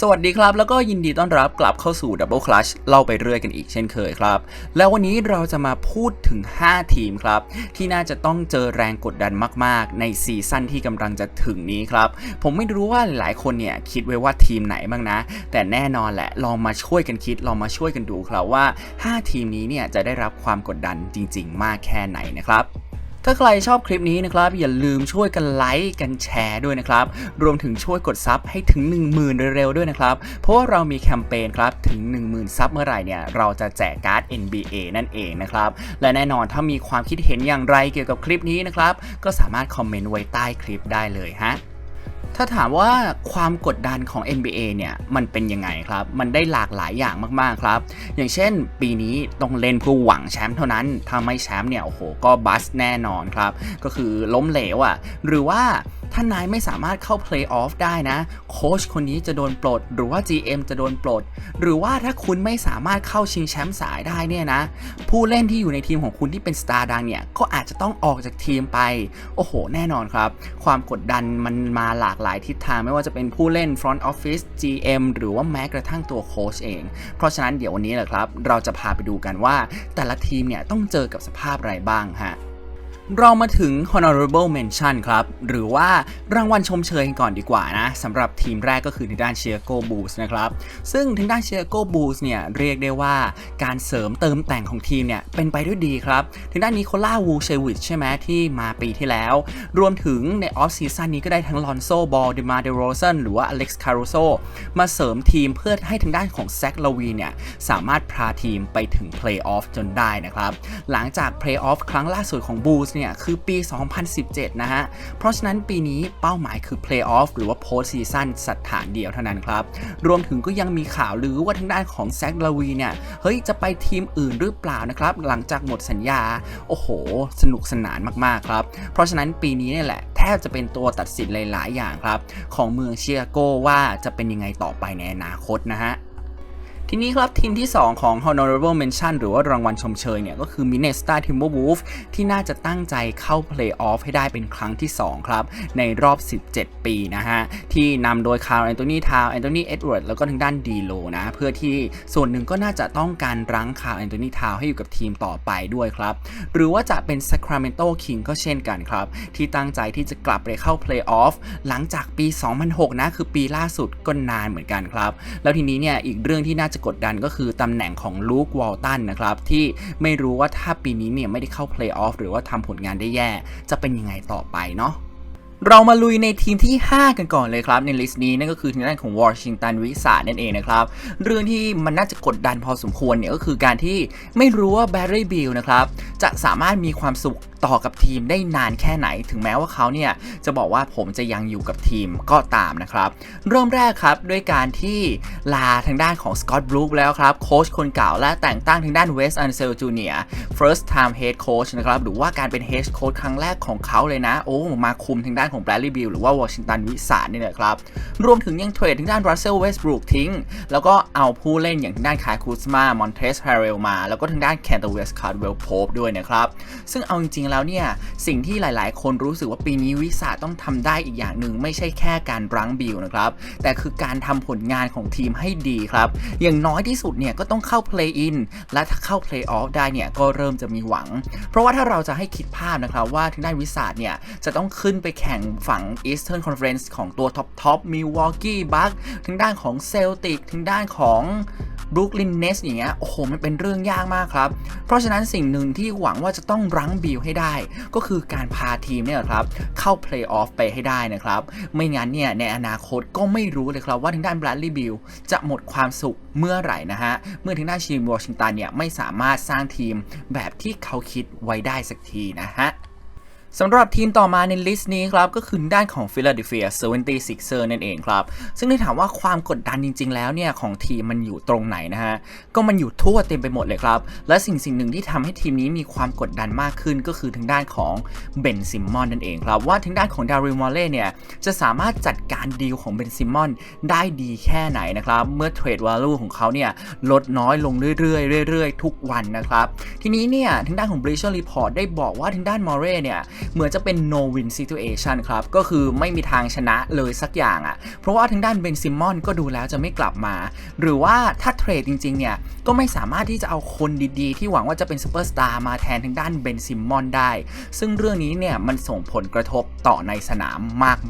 สวัสดีครับ แล้วก็ยินดีต้อนรับกลับเข้าสู่ Double Clutch เล่าไปเรื่อยกันอีกเช่นเคยครับ แล้ววันนี้เราจะมาพูดถึง 5 ทีมครับ ที่น่าจะต้องเจอแรงกดดันมากๆ ในซีซั่นที่กำลังจะถึงนี้ครับ ผมไม่รู้ว่าหลายคนเนี่ยคิดไว้ว่าทีมไหนบ้างนะ แต่แน่นอนแหละ ลองมาช่วยกันคิด ลองมาช่วยกันดูครับว่า 5 ทีมนี้เนี่ยจะได้รับความกดดันจริง ๆ มากแค่ไหนนะครับ ถ้าใครชอบคลิปนี้นะครับ อย่าลืมช่วยกันไลค์กันแชร์ด้วยนะครับ รวมถึงช่วยกดซับให้ถึง 10,000 เร็วๆด้วยนะครับ เพราะว่าเรามีแคมเปญครับถึง 10,000 ซับเมื่อไหร่เนี่ยเราจะแจกการ์ด NBA นั่นเองนะครับ และแน่นอนถ้ามีความคิดเห็นอย่างไรเกี่ยวกับคลิปนี้นะครับ ก็สามารถคอมเมนต์ไว้ใต้คลิปได้เลยฮะ ถ้าถามว่าความกดดันของ NBA เนี่ยมันเป็นยังไงครับ มันได้หลากหลายอย่างมากๆครับ อย่างเช่น ปีนี้ต้องเล่นเพื่อหวังแชมป์เท่านั้นถ้าไม่แชมป์เนี่ยโอ้โหก็บัสแน่นอนครับ ก็คือล้มเหลวอะ่ะหรือว่า ถ้านายไม่สามารถเข้าเพลย์ออฟได้นะ โค้ชคนนี้จะโดนปลด หรือว่า GM จะโดนปลด หรือว่าถ้าคุณไม่สามารถเข้าชิงแชมป์สายได้เนี่ยนะ ผู้เล่นที่อยู่ในทีมของคุณที่เป็นสตาร์ดังเนี่ย ก็อาจจะต้องออกจากทีมไป โอ้โห แน่นอนครับ ความกดดันมันมาหลากหลายทิศทางไม่ว่าจะเป็นผู้เล่น Front Office GM หรือว่าแม้กระทั่งตัวโค้ชเอง เพราะฉะนั้นเดี๋ยววันนี้แหละครับ เราจะพาไปดูกันว่าแต่ละทีมเนี่ยต้องเจอกับสภาพอะไรบ้างฮะ เรามาถึง honorable mention ครับ หรือว่ารางวัลชมเชยกันก่อนดีกว่านะสำหรับทีมแรกก็คือทางด้านเชียโกบูสนะครับ ซึ่งทางด้านเชียโกบูสเนี่ยเรียกได้ว่าการเสริมเติมแต่งของทีมเนี่ยเป็นไปด้วยดีครับทางด้านนิโคล่าวูเชวิชใช่ไหมที่มาปีที่แล้ว รวมถึงในออฟซีซั่นนี้ก็ได้ทั้งลอนโซบอลเดมาเดโรซันหรือว่าอเล็กซ์คารูโซมาเสริมทีมเพื่อให้ทางด้านของแซคลาวีเนี่ยสามารถพาทีมไปถึงเพลย์ออฟจนได้นะครับหลังจากเพลย์ออฟครั้งล่าสุดของบูสเนี่ยคือปี 2017 นะฮะ เพราะฉะนั้นปีนี้เป้าหมายคือเพลย์ออฟหรือว่าโพสซีซั่นสถานเดียวเท่านั้นครับ รวมถึงก็ยังมีข่าวลือว่าทางด้านของแซคลาวีเนี่ย เฮ้ย จะไปทีมอื่นหรือเปล่านะครับ หลังจากหมดสัญญา โอ้โห สนุกสนานมาก ๆ ครับ เพราะฉะนั้นปีนี้เนี่ยแหละแทบจะเป็นตัวตัดสินหลาย ๆ อย่างครับ ของเมืองเชียโกว่าจะเป็นยังไงต่อไปในอนาคตนะฮะ ทีนี้ครับทีมที่ 2 ของ Honorable Mention หรือว่ารางวัลชมเชยเนี่ยก็คือ Minnesota Timberwolves ที่น่าจะตั้งใจเข้า Playoff ให้ได้เป็นครั้งที่ 2 ครับ ในรอบ 17 ปีนะฮะ ที่นำโดยคาร์ l แอนโทนีทาวแอนโทนีเอ็ดเวิร์ดแล้วก็ทางด้านดีโลนะ เพื่อที่ส่วนหนึ่งก็น่าจะต้องการรั้งคาร์ l แอนโทนีทาวให้อยู่กับทีมต่อไปด้วยครับ หรือว่าจะเป็น Sacramento King ก็เช่นกันครับ ที่ตั้งใจที่จะกลับไปเข้า Playoff หลังจากปี 2006 นะ คือปีล่าสุดก็นานเหมือนกันครับ แล้วทีนี้เนี่ยอีกเรื่องที่น่าจะกดดันก็คือตำแหน่งของลูกวอลตันนะครับ ที่ไม่รู้ว่าถ้าปีนี้เนี่ยไม่ได้เข้าเพลย์ออฟหรือว่าทำผลงานได้แย่ จะเป็นยังไงต่อไปเนาะเรามาลุยในทีมที่ 5 กันก่อนเลยครับ ในลิสต์นี้นั่นก็คือทางด้านของวอชิงตันวิสานั่นเองนะครับ เรื่องที่มันน่าจะกดดันพอสมควรเนี่ยก็คือการที่ไม่รู้ว่าแบร์รี่บิลนะครับ จะสามารถมีความสุข ต่อกับทีมได้นานแค่ไหน ถึงแม้ว่าเขาเนี่ยจะบอกว่าผมจะยังอยู่กับทีมก็ตามนะครับ เริ่มแรกครับด้วยการที่ลาทางด้านของสกอตต์บรูคแล้วครับโค้ชคนเก่าและแต่งตั้งทางด้านเวสอันเซลจูเนีย first time head coach นะครับหรือว่าการเป็น head coach ครั้งแรกของเขาเลยนะ โอ้ มาคุมทางด้านของแบรลีย์บิลหรือว่าวอชิงตันวิสานี่แหละครับ รวมถึงยังเทรดทางด้านรัสเซลเวสบรูคทิ้ง แล้วก็เอาผู้เล่นอย่างทางด้านคายคูสมามอนเทสฮาเรลมา แล้วก็ทางด้านแคนเตอร์เวสคาร์ดเวลโพบด้วยนะครับ ซึ่งเอาจริงๆแล้วเนี่ยสิ่งที่หลาย ๆ คนรู้สึกว่าปีนี้วิสาต้องทำได้อีกอย่างหนึ่งไม่ใช่แค่การรั้งบิลนะครับแต่คือการทำผลงานของทีมให้ดีครับ อย่างน้อยที่สุดเนี่ยก็ต้องเข้าเพลย์อินและถ้าเข้าเพลย์ออฟได้เนี่ยก็เริ่มจะมีหวัง เพราะว่าถ้าเราจะให้คิดภาพนะครับว่าทางด้านวิสาเนี่ยจะต้องขึ้นไปแข่งฝั่ง Eastern Conference ของตัวท็อปท็อปมิลวอกกี้บัคทางด้านของเซลติกทางด้านของ บรูคลินเนสอย่างเงี้ยโอ้โหมันเป็นเรื่องยากมากครับ เพราะฉะนั้นสิ่งหนึ่งที่หวังว่าจะต้องรั้งบิลให้ได้ ก็คือการพาทีมเนี่ยครับเข้าเพลย์ออฟไปให้ได้นะครับ ไม่งั้นเนี่ยในอนาคตก็ไม่รู้เลยครับว่าทางด้านแบรดลีย์บิลจะหมดความสุขเมื่อไหร่นะฮะ เมื่อทางด้านทีมวอชิงตันเนี่ยไม่สามารถสร้างทีมแบบที่เขาคิดไว้ได้สักทีนะฮะ สำหรับทีมต่อมาในลิสต์นี้ครับ ก็คือด้านของ Philadelphia 76ers นั่นเองครับ ซึ่งถ้ถามว่าความกดดันจริง ๆ แล้วเนี่ย ของทีมมันอยู่ตรงไหนนะฮะ ก็มันอยู่ทั่วเต็มไปหมดเลยครับ และสิ่งสิ่งหนึ่งที่ทำให้ทีมนี้มีความกดดันมากขึ้นก็คือทางด้านของเบนซิมมอนนั่นเองครับ ว่าทางด้านของดาริมอลเล่เนี่ย จะสามารถจัดการดีลของเบนซิมมอนได้ดีแค่ไหนนะครับ เมื่อเทรดวาลูของเขาเนี่ยลดน้อยลงเรื่อยๆเรื่อยๆ ทุกวันนะครับ ทีนี้เนี่ยทางด้านของ Bleacher Report ได้บอกว่าทางด้านมอร์เร่เนี่ยเหมือนจะเป็น no win situation ครับ ก็คือไม่มีทางชนะเลยสักอย่างอะ่ะ เพราะว่าทางด้านเบนซิมมอนก็ดูแล้วจะไม่กลับมา หรือว่าถ้าเทรดจริง ๆ เนี่ย ก็ไม่สามารถที่จะเอาคนดีๆ ที่หวังว่าจะเป็นซูเปอร์สตาร์มาแทนทางด้านเบนซิมมอนได้ ซึ่งเรื่องนี้เนี่ยมันส่งผลกระทบต่อในสนาม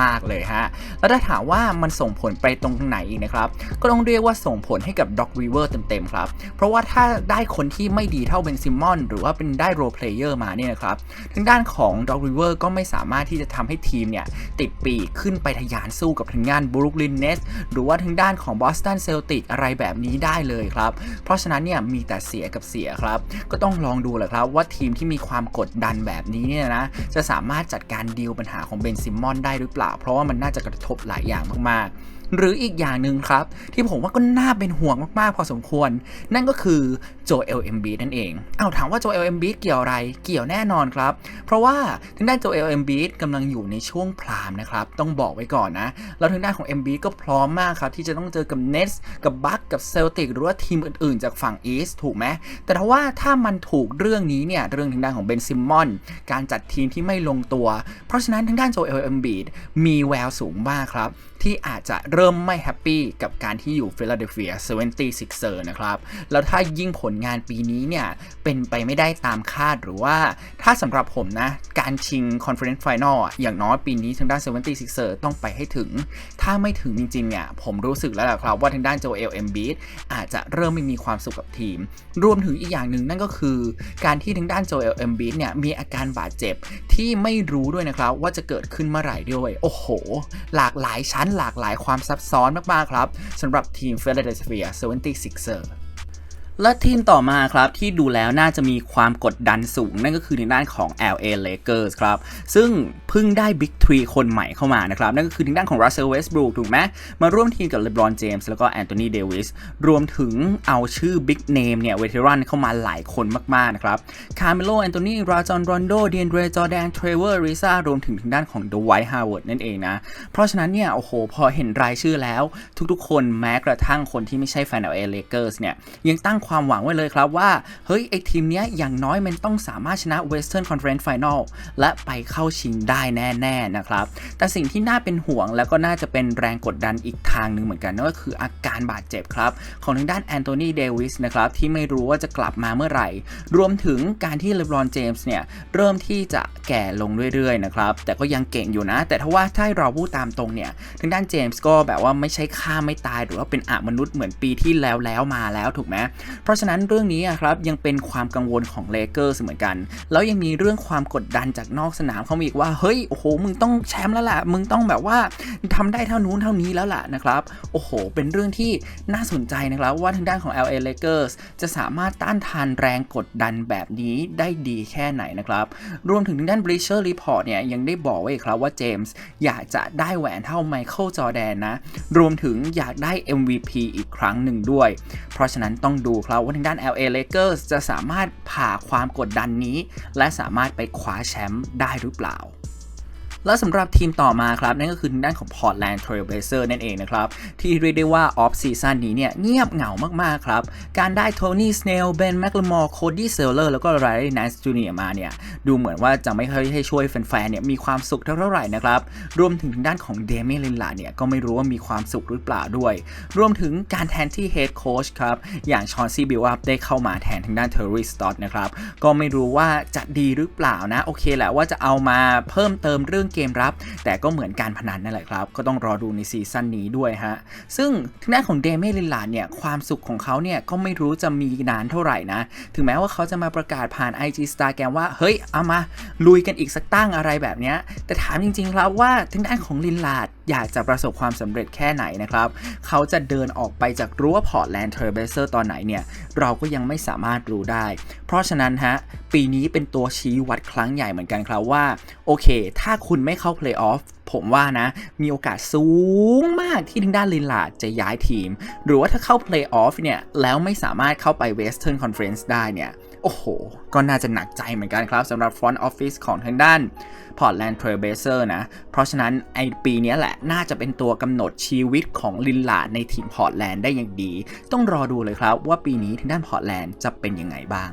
มากๆเลยฮะ แล้วถ้าถามว่ามันส่งผลไปตรงไหนอีกนะครับ ก็ต้องเรียกว่าส่งผลให้กับด็อกวีเวอร์เต็มๆครับ เพราะว่าถ้าได้คนที่ไม่ดีเท่าเบนซิมมอนหรือว่าเป็นได้โรเพลเยอร์มาเนี่ยนะครับทางด้านของด็อกวีเวอร์ก็ไม่สามารถที่จะทำให้ทีมเนี่ยติดปีกขึ้นไปทะยานสู้กับทางด้านบรุกลินเนสหรือว่าทางด้านของบอสตันเซลติกอะไรแบบนี้ได้เลยครับ เพราะฉะนั้นเนี่ยมีแต่เสียกับเสียครับ ก็ต้องลองดูแหละครับว่าทีมที่มีความกดดันแบบนี้เนี่ยนะจะสามารถจัดการดีลปัญหาของเบนซิมมอนได้หรือเปล่า เพราะว่ามันน่าจะกระทบหลายอย่างมากๆหรืออีกอย่างหนึ่งครับ ที่ผมว่าก็น่าเป็นห่วงมาก ๆ พอสมควร นั่นก็คือโจเอลเอ็มบีนั่นเอง เอาถามว่าโจเอลเอ็มบีเกี่ยวอะไร เกี่ยวแน่นอนครับ เพราะว่าทางด้านโจเอลเอ็มบีกำลังอยู่ในช่วงพรามนะครับ ต้องบอกไว้ก่อนนะ แล้วทางด้านของ MB ก็พร้อมมากครับ ที่จะต้องเจอกับ Nets กับบัคกับเซลติกหรือว่าทีมอื่นๆ จากฝั่งอีสถูกไหม แต่ถ้าว่าถ้ามันถูกเรื่องนี้เนี่ย เรื่องทางด้านของเบนซิมมอน การจัดทีมที่ไม่ลงตัว เพราะฉะนั้นทางด้านโจเอลเอ็มบีมีแววสูงมากครับที่อาจจะเริ่มไม่แฮปปี้กับการที่อยู่ฟิลาเดลเฟีย76 er นะครับ แล้วถ้ายิ่งผลงานปีนี้เนี่ยเป็นไปไม่ได้ตามคาดหรือว่าถ้าสำหรับผมนะ การชิง Conference Final อะอย่างน้อยปีนี้ทางด้าน76 er ต้องไปให้ถึง ถ้าไม่ถึงจริงๆเนี่ยผมรู้สึกแล้วแหละครับว่าทางด้านโจเอลเอมบีดอาจจะเริ่มไม่มีความสุขกับทีม รวมถึงอีกอย่างหนึ่งนั่นก็คือ การที่ทางด้านโจเอลเอมบีดเนี่ยมีอาการบาดเจ็บที่ไม่รู้ด้วยนะครับว่าจะเกิดขึ้นเมื่อไหร่ด้วย โอ้โห หลากหลายชั้นหลากหลายความซับซ้อนมากๆครับสำหรับทีม Philadelphia 76er และทีมต่อมาครับที่ดูแล้วน่าจะมีความกดดันสูง นั่นก็คือในด้านของ LA Lakers ครับซึ่งเพิ่งได้ Big 3คนใหม่เข้ามานะครับ นั่นก็คือทางด้านของ Russell Westbrook ถูกไหมมาร่วมทีมกับ LeBron James แล้วก็ Anthony Davis รวมถึงเอาชื่อ Big Name เนี่ยเวเทรันเข้ามาหลายคนมากๆนะครับ Carmelo Anthony Rajon Rondo DeAndre Jordan Trevor Ariza รวมถึงทางด้านของ Dwight Howard นั่นเองนะ เพราะฉะนั้นเนี่ยโอ้โหพอเห็นรายชื่อแล้ว ทุกๆ คนแม้กระทั่งคนที่ไม่ใช่แฟน LA Lakers เนี่ยยังตั้งความหวังไว้เลยครับว่า เฮ้ย ไอทีมเนี้ยอย่างน้อยมันต้องสามารถชนะ Western Conference Final และไปเข้าชิงได้แน่ๆนะครับ แต่สิ่งที่น่าเป็นห่วงแล้วก็น่าจะเป็นแรงกดดันอีกทางหนึ่งเหมือนกันนั่นก็คืออาการบาดเจ็บครับ ของทางด้านแอนโทนีเดวิสนะครับที่ไม่รู้ว่าจะกลับมาเมื่อไหร่ รวมถึงการที่เลบรอนเจมส์เนี่ยเริ่มที่จะแก่ลงเรื่อยๆนะครับแต่ก็ยังเก่งอยู่นะ แต่ถ้าว่าถ้าเราพูดตามตรงเนี่ยทางด้านเจมส์ก็แบบว่าไม่ใช่ฆ่าไม่ตายหรือว่าเป็นอามนุษย์เหมือนปีที่แล้วแล้วมาแล้วถูกไหมเพราะฉะนั้นเรื่องนี้อะครับยังเป็นความกังวลของเลเกอร์เหมือนกัน แล้วยังมีเรื่องความกดดันจากนอกสนามเข้ามาอีกว่าเฮ้ยโอ้โหมึงต้องแชมป์แล้วล่ะมึงต้องแบบว่าทำได้เท่านู้นเท่านี้แล้วล่ะนะครับโอ้โห เป็นเรื่องที่น่าสนใจนะครับว่าทางด้านของ LA Lakers จะสามารถต้านทานแรงกดดันแบบนี้ได้ดีแค่ไหนนะครับรวมถึงทางด้าน Bleacher Report เนี่ยยังได้บอกไว้ครับว่าเจมส์อยากจะได้แหวนเท่าไมเคิลจอแดนนะรวมถึงอยากได้ MVP อีกครั้งหนึ่งด้วย เพราะฉะนั้นต้องดูครับว่าทางด้าน LA Lakers จะสามารถผ่าความกดดันนี้ และสามารถไปคว้าแชมป์ได้หรือเปล่า และสำหรับทีมต่อมาครับ นั่นก็คือทางด้านของ Portland Trail Blazer นั่นเองนะครับ ที่เรียกได้ว่าออฟซีซั่นนี้เนี่ยเงียบเหงามากๆครับ การได้โทนี่สเนลเบนแมคลมอร์โคดี้เซลเลอร์แล้วก็ไรอัน n น c จูเนียมาเนี่ย ดูเหมือนว่าจะไม่ค่อยให้ช่วยแฟนๆเนี่ยมีความสุขเท่าไหร่นะครับ รวมถึงทางด้านของเดเมลินลาเนี่ยก็ไม่รู้ว่ามีความสุขหรือเปล่าด้วย รวมถึงการแทนที่เฮดโค้ชครับอย่างชอนซีบิลอัพได้เข้ามาแทนทางด้านเทอร์ริสตอตนะครับก็ไม่รู้ว่าจะดีหรือเปล่านะโอเคแหละว่าจะเอามาเพิ่มเติมเรื่องเกมรับ แต่ก็เหมือนการพนันนั่นแหละครับ ก็ต้องรอดูในซีซั่นนี้ด้วยฮะ ซึ่งทางด้านของเดเมลินลาดเนี่ยความสุขของเขาเนี่ยก็ไม่รู้จะมีนานเท่าไหร่นะ ถึงแม้ว่าเขาจะมาประกาศผ่าน IG s t a r g r a m ว่าเฮ้ยเอามาลุยกันอีกสักตั้งอะไรแบบเนี้ยแต่ถามจริงๆครับว่าทางด้านของลินลาดอยากจะประสบความสำเร็จแค่ไหนนะครับ เขาจะเดินออกไปจากรั้วพอร์ตแลนด์เทอร์เบเซอร์ตอนไหนเนี่ย เราก็ยังไม่สามารถรู้ได้ เพราะฉะนั้นฮะปีนี้เป็นตัวชี้วัดครั้งใหญ่เหมือนกันครับว่า โอเค ถ้าคุณไม่เข้าเพลย์ออฟผมว่านะ มีโอกาสสูงมากที่ทางด้านลินลาดจะย้ายทีม หรือว่าถ้าเข้าเพลย์ออฟเนี่ย แล้วไม่สามารถเข้าไปเวสเทิร์นคอนเฟรนซ์ได้เนี่ย โอ้โห ก็น่าจะหนักใจเหมือนกันครับสำหรับฟอนต์ออฟฟิศของทางด้าน Portland Trail Blazer นะ เพราะฉะนั้นไอปีนี้แหละน่าจะเป็นตัวกำหนดชีวิตของลินลาดในทีมพอร์ตแลนด์ได้อย่างดี ต้องรอดูเลยครับว่าปีนี้ทางด้านพอร์ตแลนด์จะเป็นยังไงบ้าง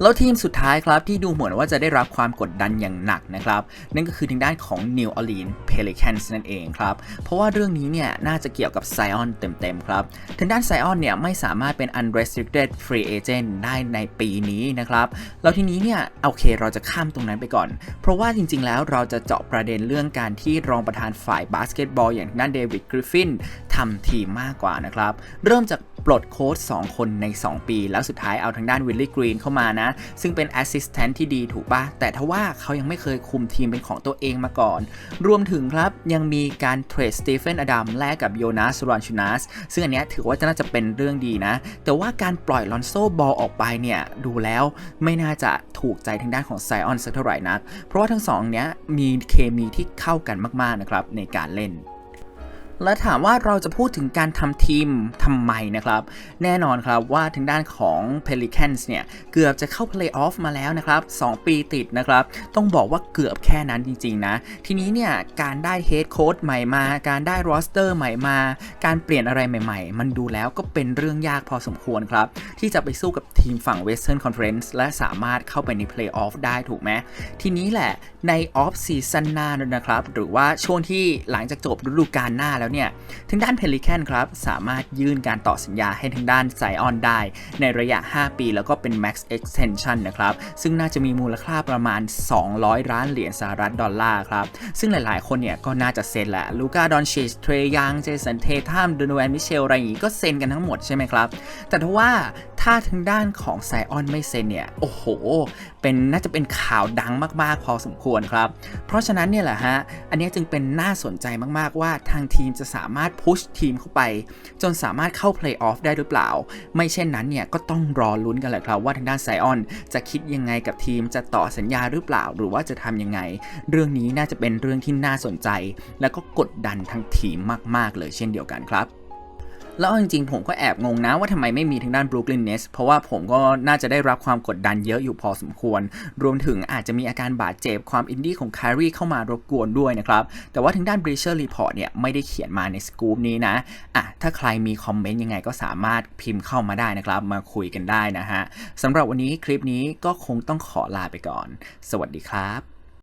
แล้วทีมสุดท้ายครับที่ดูเหมือนว่าจะได้รับความกดดันอย่างหนักนะครับนั่นก็คือทางด้านของ New Orleans Pelicans นั่นเองครับเพราะว่าเรื่องนี้เนี่ยน่าจะเกี่ยวกับ Zion เต็มๆครับทางด้าน Zion เนี่ยไม่สามารถเป็น unrestricted free agent ได้ในปีนี้นะครับแล้วทีนี้เนี่ยโอเคเราจะข้ามตรงนั้นไปก่อน เพราะว่าจริงๆแล้วเราจะเจาะประเด็นเรื่องการที่รองประธานฝ่ายบาสเกตบอลอย่างทางด้านเดวิดกริฟฟินทำทีมมากกว่านะครับเริ่มจากปลดโค้ช2คนใน 2 ปี แล้วสุดท้ายเอาทางด้านวิลลี่กรีนเข้ามานะซึ่งเป็นแอสซิสแตนต์ที่ดีถูกปะแต่ทว่าเขายังไม่เคยคุมทีมเป็นของตัวเองมาก่อน รวมถึงครับยังมีการเทรดสตีเฟนอดัมแลกกับโยนาสรอนชูนัสซึ่งอันเนี้ยถือว่าจะน่าจะเป็นเรื่องดีนะ แต่ว่าการปล่อยลอนโซบอลออกไปเนี่ยดูแล้วไม่น่าจะถูกใจทางด้านของไซออนสักเท่าไหร่นัก เพราะว่าทั้งสองเนี้ยมีเคมีที่เข้ากันมากๆนะครับในการเล่น และถามว่าเราจะพูดถึงการทำทีมทำไมนะครับ แน่นอนครับว่าทางด้านของ Pelicans เนี่ย เกือบจะเข้าเพลย์ออฟมาแล้วนะครับ 2 ปีติดนะครับ ต้องบอกว่าเกือบแค่นั้นจริง ๆ นะ ทีนี้เนี่ย การได้เฮดโค้ชใหม่มา การได้รสเตอร์ใหม่มา การเปลี่ยนอะไรใหม่ ๆ มันดูแล้วก็เป็นเรื่องยากพอสมควรครับ ที่จะไปสู้กับทีมฝั่ง Western Conference และสามารถเข้าไปในเพลย์ออฟได้ถูกไหมทีนี้แหละ ในออฟซีซั่นหน้านะครับ หรือว่าช่วงที่หลังจากจบฤดูกาลหน้าแล้วเนี่ยทางด้าน Pelican ครับ สามารถยื่นการต่อสัญญาให้ทางด้านไซออนได้ ในระยะ 5 ปี แล้วก็เป็น Max Extension นะครับ ซึ่งน่าจะมีมูลค่าประมาณ 200 ล้านเหรียญสหรัฐดอลลาร์ครับ ซึ่งหลายๆ คนเนี่ยก็น่าจะเซ็นแหละลูกาดอนชิชเทรยัง เจสันเททัมโดนแวนมิเชลอะไรอย่างงี้ก็เซ็นกันทั้งหมดใช่ไหมครับ แต่ถ้าว่าถ้าทางด้านของไซออนไม่เซ็นเนี่ยโอ้โห เป็นน่าจะเป็นข่าวดังมากๆพอสมควรครับ เพราะฉะนั้นเนี่ยแหละฮะ อันนี้จึงเป็นน่าสนใจมากๆว่าทางทีมจะสามารถพุชทีมเข้าไป จนสามารถเข้าเพลย์ออฟได้หรือเปล่า ไม่เช่นนั้นเนี่ยก็ต้องรอลุ้นกันแหละครับว่าทางด้านไซออนจะคิดยังไงกับทีมจะต่อสัญญาหรือเปล่า หรือว่าจะทำยังไง เรื่องนี้น่าจะเป็นเรื่องที่น่าสนใจ แล้วก็กดดันทั้งทีมมาก ๆ เลยเช่นเดียวกันครับ แล้วจริงๆ ผมก็แอบงงนะว่าทำไมไม่มีทางด้าน Brooklyn Nets เพราะว่าผมก็น่าจะได้รับความกดดันเยอะอยู่พอสมควร รวมถึงอาจจะมีอาการบาดเจ็บความอินดี้ของค r รีเข้ามารบกวนด้วยนะครับ แต่ว่าทางด้าน Bleacher Report เนี่ยไม่ได้เขียนมาในสกู๊ปนี้นะอะถ้าใครมีคอมเมนต์ยังไงก็สามารถพิมพ์เข้ามาได้นะครับ มาคุยกันได้นะฮะสำหรับวันนี้คลิปนี้ก็คงต้องขอลาไปก่อน สวัสดีครับ